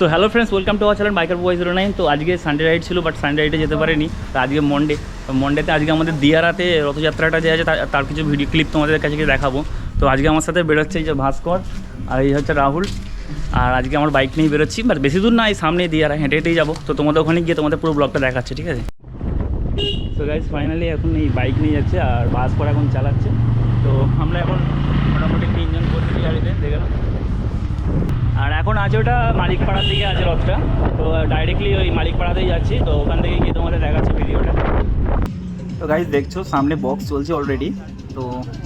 So hello friends welcome to our channel biker boy zero nine তো আজকে Sunday ride ছিল but Sunday রাইডে যেতে পারিনি। তো আজকে মন্ডে মন্ডেতে আজকে আমাদের দিয়ারাতে রথযাত্রাটা যে আছে তার কিছু ভিডিও ক্লিপ তোমাদের কাছে দেখাবো। তো আজকে আমার সাথে বেরোচ্ছে এই যে ভাস্কর আর এই হচ্ছে রাহুল। আর আজকে আমার বাইক নিয়ে বেরোচ্ছি বাট বেশি দূর না, এই সামনে দিয়ারা, হেঁটে হেঁটেই যাব। তো তোমাদের ওখানে গিয়ে তোমাদের পুরো ব্লগটা দেখাচ্ছে, ঠিক আছে? তো গাইজ ফাইনালি এখন এই বাইক নিয়ে যাচ্ছে, আর ভাস্কর এখন চালাচ্ছে। তো আমরা এখন মোটামুটি তিনজন করছি গাড়িতে, দেখে নাও। আর এখন আছে ওটা মালিকপাড়ার দিকে আছে রথটা। তো ডাইরেক্টলি ওই মালিকপাড়াতেই যাচ্ছি। তো ওখান থেকে গিয়ে তোমাদের দেখাচ্ছে ভিডিওটা তো গাইজ দেখছ সামনে বক্স চলছে অলরেডি তো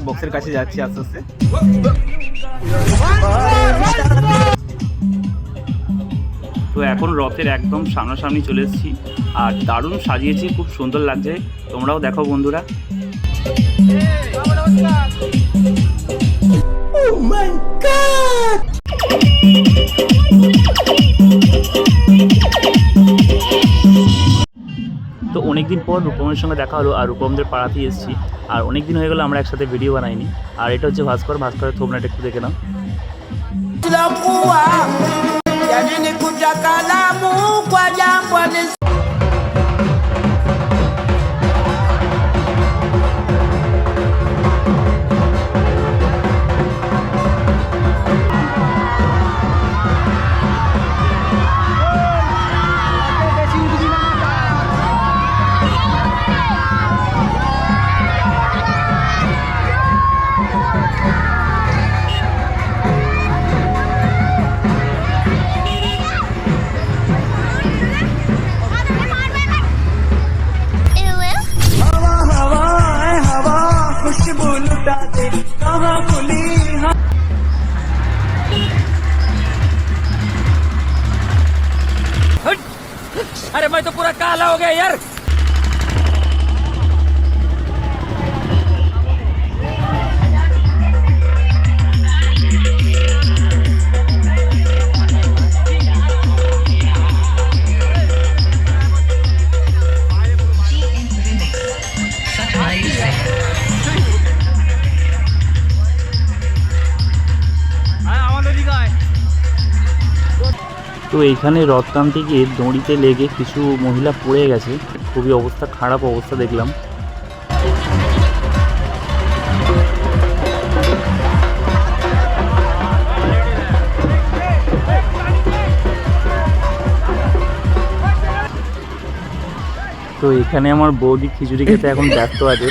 বক্সের কাছে যাচ্ছি আস্তে আস্তে। তো এখন রথের একদম সামনাসামনি চলে এসেছি। আর দারুণ সাজিয়েছি খুব সুন্দর লাগছে। তোমরাও দেখো বন্ধুরা। অনেক দিন পর রূপমের সঙ্গে দেখা হলো আর রূপমদের পাড়াতেই এসেছি। আর অনেক দিন হয়ে গেলো আমরা একসাথে ভিডিও বানাইনি। আর এটা হচ্ছে ভাস্কর, ভাস্করের থোবনাটা একটু দেখে নাও। अरे मैं तो पूरा काला हो गया यार। তো এইখানে রথ গিয়ে দড়িতে লেগে কিছু মহিলা পড়ে গেছে। খুবই অবস্থা খারাপ অবস্থা দেখলাম। তো এখানে আমার বৌদি খিচুড়ি খেতে এখন ব্যস্ত আছে।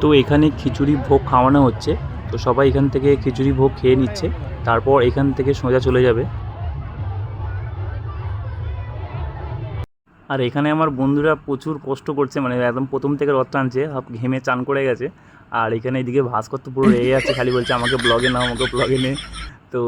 তো এখানে খিচুড়ি ভোগ খাওয়ানো হচ্ছে। তো সবাই এখান থেকে খিচুড়ি ভোগ খেয়ে নিচ্ছে। তারপর এখান থেকে সোজা চলে যাবে। আর এখানে আমার বন্ধুরা প্রচুর কষ্ট করছে মানে একদম প্রথম থেকে রথ টানছে, সব ঘেমে চান করে গেছে। আর এখানে এদিকে ভাস্কর তো পুরো রেগে আছে খালি বলছে, আমাকে ব্লগে নাও, আমাকে ব্লগে নে। তো